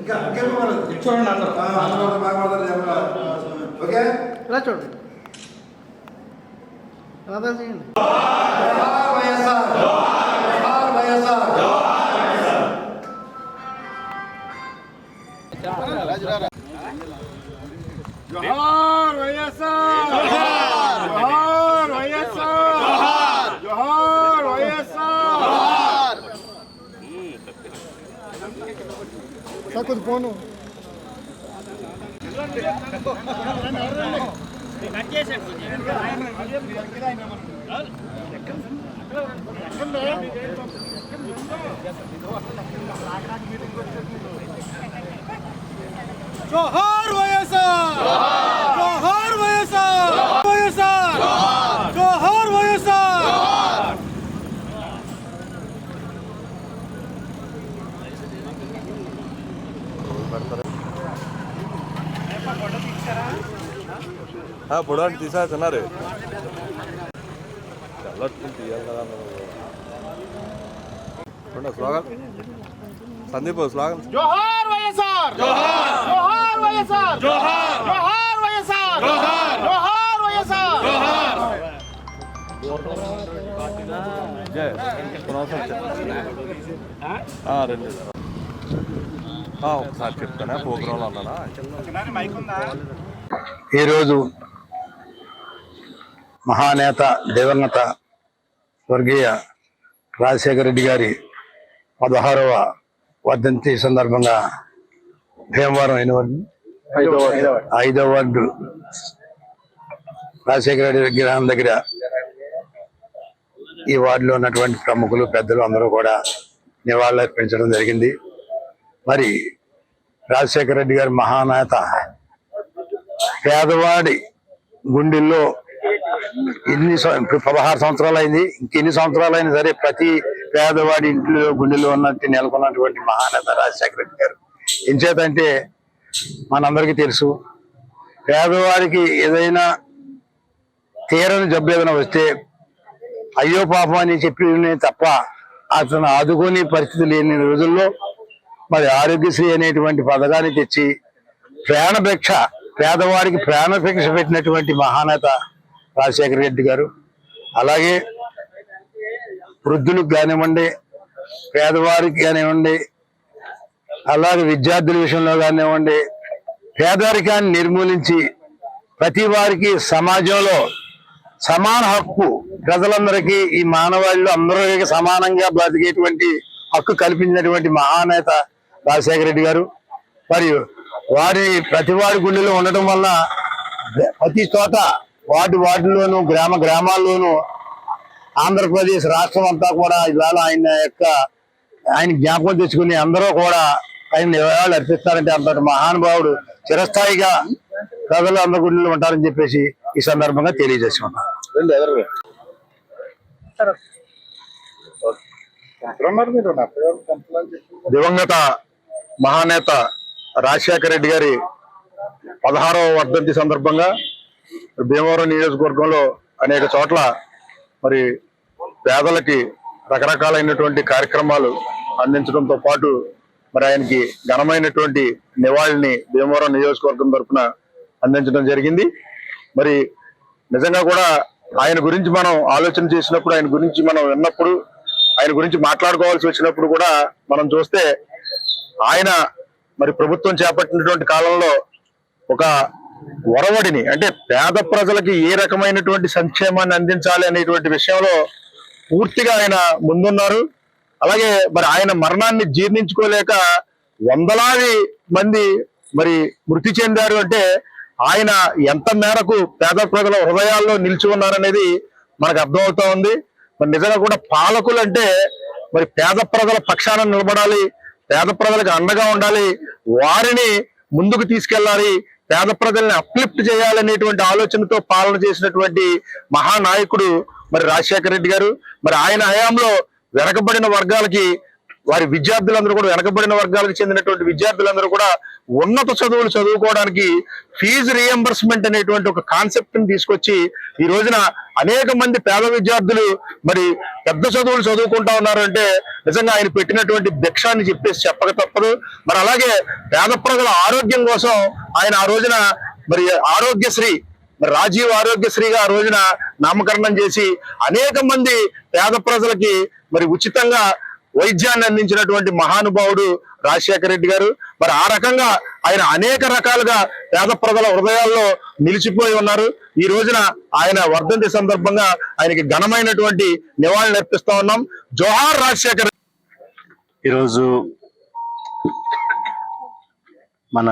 ఇంకా? ఇంకా? చూడండి అందరూ. బాగా? ఓకే. చూడండి. రాధా చేయండి? జోహార్ వైఎస్ఆర్ జోహార్ వైఎస్ఆర్ జోహార్ వైఎస్ఆర్ సార్ కొద్ది ఫోను జోహార్ వైఎస్ఆర్! జోహార్ వైఎస్ఆర్! వైఎస్ఆర్! జోహార్ వైఎస్ఆర్! పొడవంటి తీసేస్తున్నారు తీయాలి కదా స్లోగన్. సందీప్ స్లోగన్. జోహార్ వైఎస్ఆర్! జోహార్! జోహార్ వైఎస్ఆర్. జోహార్. జోహార్ వైఎస్ఆర్. జోహార్. జోహార్ వైఎస్ఆర్. జోహార్. రెండు. ఒకసారి చెప్తానా? ప్రోగ్రాంలో ఉన్నానా ఈరోజు మహానేత దివంగత స్వర్గీయ రాజశేఖర రెడ్డి గారి పదహారవ వర్ధంతి సందర్భంగా భీమవరం ఎన్ని వార్డు. ఐదవ వార్డు. రాజశేఖర రెడ్డి విగ్రహం దగ్గర ఈ వార్డులో ఉన్నటువంటి ప్రముఖులు పెద్దలు అందరూ కూడా నివాళులు అర్పించడం జరిగింది. మరి రాజశేఖర రెడ్డి గారి మహానేత పేదవాడి గుండెల్లో ఎన్ని ఇప్పుడు పదహారు సంవత్సరాలు అయింది. ఇంకెన్ని సంవత్సరాలు అయినా సరే ప్రతి పేదవాడి ఇంట్లో గుండెల్లో ఉన్నట్టు నెలకొన్నటువంటి మహానేత రాజశేఖర రెడ్డి గారు. ఎంచేతంటే మనందరికీ తెలుసు. పేదవారికి ఏదైనా తీరని జబ్బు ఏదైనా వస్తే అయ్యో పాపం అని చెప్పి తప్ప అతను ఆదుకునే పరిస్థితి లేని రోజుల్లో మరి ఆరోగ్యశ్రీ అనేటువంటి పథకాన్ని తెచ్చి ప్రాణభిక్ష పేదవాడికి ప్రాణభిక్ష పెట్టినటువంటి మహానేత రాజశేఖర రెడ్డి గారు అలాగే వృద్ధులకు కానివ్వండి పేదవారికి కానివ్వండి అలాగే విద్యార్థుల విషయంలో కానివ్వండి పేదరికాన్ని నిర్మూలించి ప్రతి వారికి సమాజంలో సమాన హక్కు ప్రజలందరికీ ఈ మానవాళిలో అందరికీ సమానంగా బ్రతికేటువంటి హక్కు కల్పించినటువంటి మహానేత రాజశేఖర రెడ్డి గారు. మరియు వారి ప్రతి వాడి గుండెలో ఉండటం వల్ల ప్రతి చోట వార్డు వార్డులోను గ్రామ గ్రామాల్లోనూ ఆంధ్రప్రదేశ్ రాష్ట్రం అంతా కూడా ఇవాళ ఆయన యొక్క ఆయన జ్ఞాపకం తెచ్చుకుని అందరూ కూడా ఆయన నివాళులు అర్పిస్తారంటే అంతటి మహానుభావుడు చిరస్థాయిగా ప్రజలు అందరి గుండెలో ఉంటారని చెప్పేసి ఈ సందర్భంగా తెలియజేసుకున్నాను దివంగత మహానేత రాజశేఖర రెడ్డి గారి పదహారవ వర్ధంతి సందర్భంగా భీమవరం నియోజకవర్గంలో అనేక చోట్ల మరి పేదలకి రకరకాలైనటువంటి కార్యక్రమాలు అందించడంతో పాటు మరి ఆయనకి ఘనమైనటువంటి నివాళిని భీమవరం నియోజకవర్గం తరఫున అందించడం జరిగింది. మరి నిజంగా కూడా ఆయన గురించి మనం ఆలోచన చేసినప్పుడు ఆయన గురించి మనం విన్నప్పుడు ఆయన గురించి మాట్లాడుకోవాల్సి వచ్చినప్పుడు కూడా మనం చూస్తే ఆయన మరి ప్రభుత్వం చేపట్టినటువంటి కాలంలో ఒక ఒరవడిని అంటే పేద ప్రజలకి ఏ రకమైనటువంటి సంక్షేమాన్ని అందించాలి అనేటువంటి విషయంలో పూర్తిగా ఆయన ముందున్నారు. అలాగే మరి ఆయన మరణాన్ని జీర్ణించుకోలేక వందలాది మంది మరి మృతి చెందారు అంటే ఆయన ఎంత మేరకు పేద ప్రజల హృదయాల్లో నిలిచి ఉన్నారనేది మనకు అర్థమవుతా ఉంది. మరి నిజంగా కూడా పాలకులు అంటే మరి పేద ప్రజల పక్షాన నిలబడాలి పేద ప్రజలకు అండగా ఉండాలి వారిని ముందుకు తీసుకెళ్ళాలి పేద ప్రజల్ని అప్లిఫ్ట్ చేయాలనేటువంటి ఆలోచనతో పాలన చేసినటువంటి మహానాయకుడు మరి రాజశేఖర రెడ్డి గారు. మరి ఆయన హయాంలో వెనకబడిన వర్గాలకి వారి విద్యార్థులందరూ కూడా వెనకబడిన వర్గాలకు చెందినటువంటి విద్యార్థులందరూ కూడా ఉన్నత చదువులు చదువుకోవడానికి ఫీజు రియంబర్స్మెంట్ అనేటువంటి ఒక కాన్సెప్ట్ని తీసుకొచ్చి ఈ రోజున అనేక మంది పేద విద్యార్థులు మరి పెద్ద చదువులు చదువుకుంటా ఉన్నారు అంటే నిజంగా ఆయన పెట్టినటువంటి భిక్షాన్ని చెప్పేసి చెప్పక తప్పదు. మరి అలాగే పేద ప్రజల ఆరోగ్యం కోసం ఆయన ఆ రోజున మరి ఆరోగ్యశ్రీ రాజీవ్ ఆరోగ్యశ్రీగా ఆ రోజున నామకరణం చేసి అనేక మంది పేద ప్రజలకి మరి ఉచితంగా వైద్యాన్ని అందించినటువంటి మహానుభావుడు రాజశేఖర రెడ్డి గారు. మరి ఆ రకంగా ఆయన అనేక రకాలుగా పేద ప్రజల హృదయాల్లో నిలిచిపోయి ఉన్నారు. ఈ రోజున ఆయన వర్ధంతి సందర్భంగా ఆయనకి ఘనమైనటువంటి నివాళులు అర్పిస్తా ఉన్నాం. జోహార్ రాజశేఖర్ ఈరోజు మన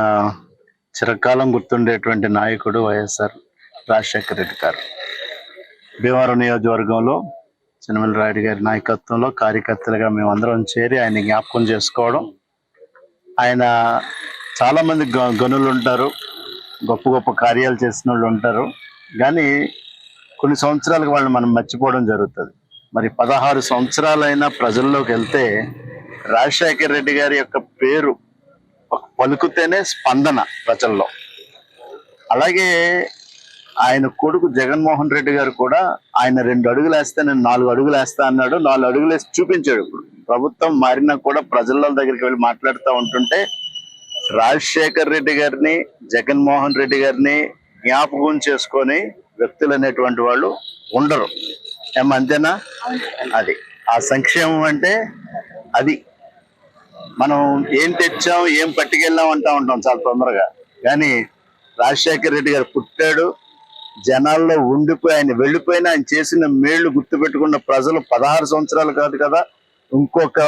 చిరకాలం గుర్తుండేటువంటి నాయకుడు వైఎస్ఆర్ రాజశేఖర రెడ్డి గారు. భీమవరం నియోజకవర్గంలో చిన్నమల్లి రాయుడు గారి నాయకత్వంలో కార్యకర్తలుగా మేమందరం చేరి ఆయన జ్ఞాపకం చేసుకోవడం ఆయన చాలామంది గ- గనులు ఉంటారు గొప్ప గొప్ప కార్యాలు చేసిన వాళ్ళు ఉంటారు. కానీ కొన్ని సంవత్సరాలకు వాళ్ళని మనం మర్చిపోవడం జరుగుతుంది. మరి పదహారు సంవత్సరాలైనా ప్రజల్లోకి వెళ్తే రాజశేఖర్ రెడ్డి గారి యొక్క పేరు పలుకుతేనే స్పందన ప్రజల్లో. అలాగే ఆయన కొడుకు జగన్మోహన్ రెడ్డి గారు కూడా ఆయన రెండు అడుగులు వేస్తే నేను నాలుగు అడుగులు వేస్తా అన్నాడు. నాలుగు అడుగులు వేసి చూపించాడు ఇప్పుడు. ప్రభుత్వం మారినా కూడా ప్రజల దగ్గరికి వెళ్ళి మాట్లాడుతూ ఉంటుంటే రాజశేఖర్ రెడ్డి గారిని జగన్మోహన్ రెడ్డి గారిని జ్ఞాపకం చేసుకొని వ్యక్తులు అనేటువంటి వాళ్ళు ఉండరు. ఏం అంతేనా? అది. ఆ సంక్షేమం అంటే అది. మనం ఏం తెచ్చాం ఏం పట్టుకెళ్ళాం అంటా ఉంటాం చాలా తొందరగా. కానీ రాజశేఖర రెడ్డి గారు పుట్టాడు జనాల్లో ఉండిపోయి ఆయన వెళ్ళిపోయిన ఆయన చేసిన మేళ్ళు గుర్తుపెట్టుకున్న ప్రజలు పదహారు సంవత్సరాలు కాదు కదా ఇంకొక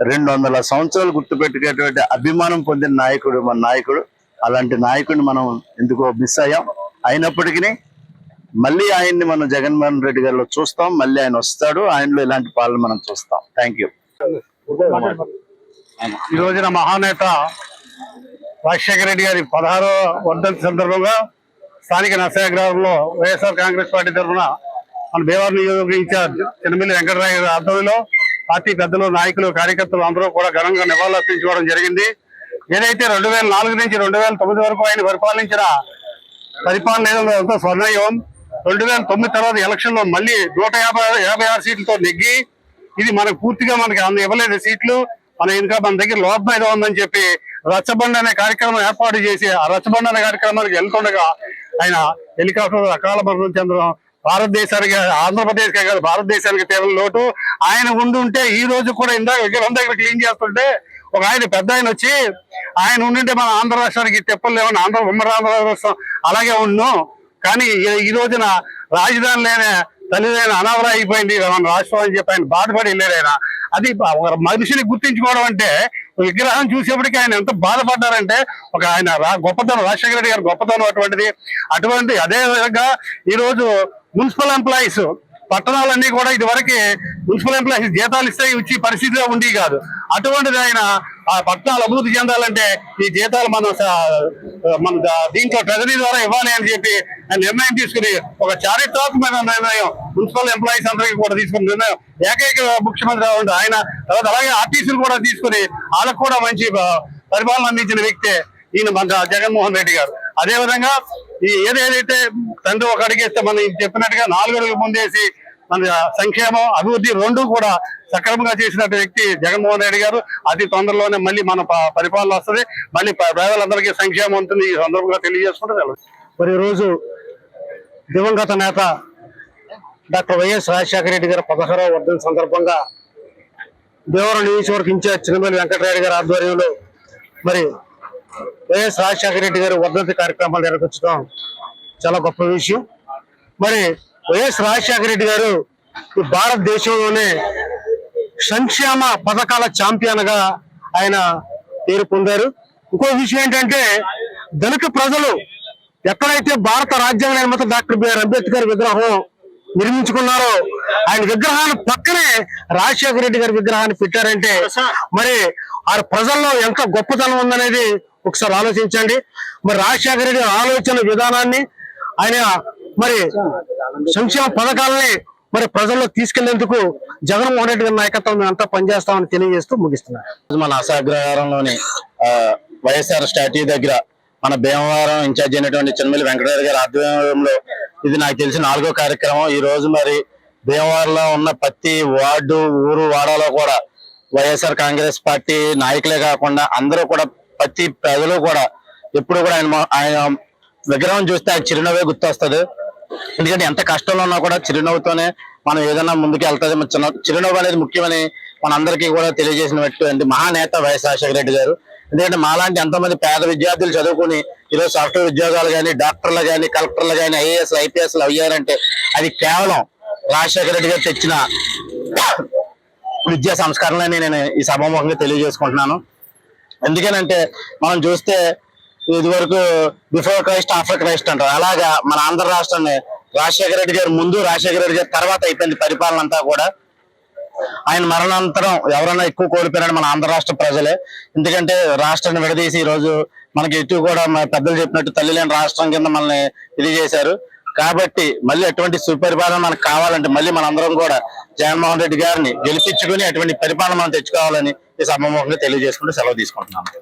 రెండు వందల సంవత్సరాలు గుర్తుపెట్టుకునేటువంటి అభిమానం పొందిన నాయకుడు మన నాయకుడు. అలాంటి నాయకుడిని మనం ఎందుకో మిస్ అయ్యాం. అయినప్పటికీ మళ్ళీ ఆయన్ని మనం జగన్మోహన్ రెడ్డి గారిలో చూస్తాం. మళ్ళీ ఆయన వస్తాడు. ఆయనలో ఇలాంటి పాలన మనం చూస్తాం. థ్యాంక్ యూ ఈ రోజున మహానేత రాజశేఖర రెడ్డి గారి పదహారో వర్ధంతి సందర్భంగా స్థానిక నర్సాగ్రహంలో వైఎస్ఆర్ కాంగ్రెస్ పార్టీ తరఫున మన భీమవరం నియోజకవర్గ ఇన్ఛార్జ్ చిన్నమిల్లి వెంకటరాయ గారి ఆధ్వర్యంలో పార్టీ పెద్దలు నాయకులు కార్యకర్తలు అందరూ కూడా ఘనంగా నివాళులర్పించుకోవడం జరిగింది. ఏదైతే రెండు వేల నాలుగు నుంచి రెండు వేల తొమ్మిది వరకు ఆయన పరిపాలించిన పరిపాలన ఏదో స్వర్ణయుగం రెండు వేల తొమ్మిది తర్వాత ఎలక్షన్లో మళ్ళీ నూట యాభై యాభై ఆరు సీట్లతో నెగ్గి ఇది మనకు పూర్తిగా మనకి అంద ఇవ్వలేదు సీట్లు. మన ఇంకా మన దగ్గర లోపం ఏదో ఉందని చెప్పి రచ్చబండ అనే కార్యక్రమం ఏర్పాటు చేసి ఆ రచ్చబండ అనే కార్యక్రమానికి వెళ్తుండగా ఆయన హెలికాప్టర్ అకాల మరణం చెందడం భారతదేశానికి ఆంధ్రప్రదేశ్ కాదు భారతదేశానికి తీవ్ర లోటు. ఆయన ఉండుంటే ఈ రోజు కూడా ఇందాక విగ్రహం దగ్గర క్లీన్ చేస్తుంటే ఒక ఆయన పెద్ద ఆయన వచ్చి ఆయన ఉండింటే మన ఆంధ్ర రాష్ట్రానికి తెప్పలు లేవని ఆంధ్ర ఉమ్మడి ఆంధ్ర రాష్ట్రం అలాగే ఉన్నాం కానీ ఈ- ఈ రోజున రాజధాని లేని తల్లిదైన అనావర అయిపోయింది మన రాష్ట్రం అని చెప్పి ఆయన బాధపడి వెళ్ళారు అది ఒక మనిషిని గుర్తించుకోవడం అంటే విగ్రహం చూసేప్పటికి ఆయన ఎంత బాధపడ్డారంటే ఒక ఆయన గొప్పతనం రాజశేఖర రెడ్డి గారి గొప్పతనం అటువంటిది. అటువంటి అదే విధంగా ఈరోజు మున్సిపల్ ఎంప్లాయీస్ పట్టణాలన్నీ కూడా ఇది వరకు మున్సిపల్ ఎంప్లాయీస్ జీతాలు ఇస్తే వచ్చి పరిస్థితిలో ఉండి కాదు. అటువంటిది ఆయన ఆ పట్టణాలు అభివృద్ధి చెందాలంటే ఈ జీతాలు మనం మన దీంట్లో ట్రెజరీ ద్వారా ఇవ్వాలి అని చెప్పి ఆయన నిర్ణయం తీసుకుని ఒక చారిత్రాత్మకమైన నిర్ణయం. మున్సిపల్ ఎంప్లాయీస్ అందరికీ కూడా తీసుకున్న నిర్ణయం. ఏకైక ముఖ్యమంత్రి ఉండే ఆయన తర్వాత అలాగే ఆర్టీసీలు కూడా తీసుకుని వాళ్ళకు కూడా మంచి పరిపాలన అందించిన వ్యక్తే ఈయన మన జగన్మోహన్ రెడ్డి గారు. అదేవిధంగా ఈ ఏదేదైతే తండ్రి ఒక అడిగేస్తే మనం చెప్పినట్టుగా నాలుగు అడుగులు ముందేసి మన సంక్షేమం అభివృద్ధి రెండు కూడా సక్రమంగా చేసినట్టు వ్యక్తి జగన్మోహన్ రెడ్డి గారు. అతి తొందరలోనే మళ్ళీ మన పరిపాలన వస్తుంది. మళ్ళీ ప్రజలందరికీ పేదలందరికీ సంక్షేమం ఉంటుంది. ఈ సందర్భంగా తెలియజేసుకుంటూ మరి రోజు దివంగత నేత డాక్టర్ వైఎస్ రాజశేఖర రెడ్డి గారు పదహారవ వర్ధన సందర్భంగా దేవరం నియోజకవర్గ ఇన్ఛార్జ్ చిన్నమల్లి వెంకటరెడ్డి గారి ఆధ్వర్యంలో మరి వైఎస్ రాజశేఖర రెడ్డి గారి వర్ధంతి కార్యక్రమాలు నిర్వహించడం చాలా గొప్ప విషయం. మరి వైఎస్ రాజశేఖర రెడ్డి గారు భారతదేశంలోనే సంక్షేమ పథకాల ఛాంపియన్గా ఆయన పేరు పొందారు. ఇంకో విషయం ఏంటంటే దళిత ప్రజలు ఎక్కడైతే భారత రాజ్యాంగ నిర్మాత డాక్టర్ బిఆర్ అంబేద్కర్ విగ్రహం నిర్మించుకున్నారో ఆయన విగ్రహాన్ని పక్కనే రాజశేఖర రెడ్డి గారి విగ్రహాన్ని పెట్టారంటే మరి ఆ ప్రజల్లో ఎంత గొప్పతనం ఉందనేది ఒకసారి ఆలోచించండి. మరి రాజశేఖర రెడ్డి ఆలోచన విధానాన్ని ఆయన మరి సంక్షేమ పథకాలని మరి ప్రజల్లో తీసుకెళ్ళేందుకు జగన్మోహన్ రెడ్డి గారి నాయకత్వం మేము అంతా పనిచేస్తామని తెలియజేస్తూ ముగిస్తున్నారు మన అసాగ్రహారంలోని వైఎస్ఆర్ స్టాట్యూ దగ్గర మన భీమవరం ఇన్ఛార్జ్ అయినటువంటి చిన్నమిల్లి వెంకటరెడ్డి గారి ఆధ్వర్యంలో ఇది నాకు తెలిసి నాలుగో కార్యక్రమం. ఈ రోజు మరి భీమవరంలో ఉన్న ప్రతి వార్డు ఊరు వాడలో కూడా వైఎస్ఆర్ కాంగ్రెస్ పార్టీ నాయకులే కాకుండా అందరూ కూడా ప్రతి ప్రజలు కూడా ఎప్పుడు కూడా ఆయన ఆయన విగ్రహం చూస్తే ఆయన చిరునవ్వే గుర్తొస్తుంది. ఎందుకంటే ఎంత కష్టంలో ఉన్నా కూడా చిరునవ్వుతోనే మనం ఏదైనా ముందుకు వెళ్తుంది మన చిన్న చిరునవ్వు అనేది ముఖ్యమని మనందరికీ కూడా తెలియజేసినటువంటి మహానేత వైఎస్ రాజశేఖర రెడ్డి గారు. ఎందుకంటే మాలాంటి ఎంతోమంది పేద విద్యార్థులు చదువుకుని ఈరోజు సాఫ్ట్వేర్ ఉద్యోగాలు కానీ డాక్టర్లు కానీ కలెక్టర్లు కానీ ఐఏఎస్ ఐపీఎస్లు అయ్యారంటే అది కేవలం రాజశేఖర రెడ్డి గారు తెచ్చిన విద్యా సంస్కరణలని నేను ఈ సభాముఖంగా తెలియజేసుకుంటున్నాను. ఎందుకనంటే మనం చూస్తే ఇది వరకు బిఫోర్ క్రైస్ట్ ఆఫ్టర్ క్రైస్ట్ అంటారు. అలాగా మన ఆంధ్ర రాష్ట్రాన్ని రాజశేఖర రెడ్డి గారు ముందు రాజశేఖర రెడ్డి గారి తర్వాత అయిపోయింది పరిపాలన అంతా కూడా. ఆయన మరణాంతరం ఎవరైనా ఎక్కువ కోల్పోయినాడు మన ఆంధ్ర రాష్ట్ర ప్రజలే. ఎందుకంటే రాష్ట్రాన్ని విడదీసి ఈ రోజు మనకి ఎటు కూడా మన పెద్దలు చెప్పినట్టు తల్లి లేని రాష్ట్రం కింద మనల్ని ఇది చేశారు. కాబట్టి మళ్ళీ అటువంటి సుపరిపాలన మనకు కావాలంటే మళ్ళీ మనందరం కూడా జగన్మోహన్ రెడ్డి గారిని గెలిపించుకుని అటువంటి పరిపాలన మనం తెచ్చుకోవాలని ఈ సభాముఖంగా తెలియజేసుకుంటూ సెలవు తీసుకుంటున్నాను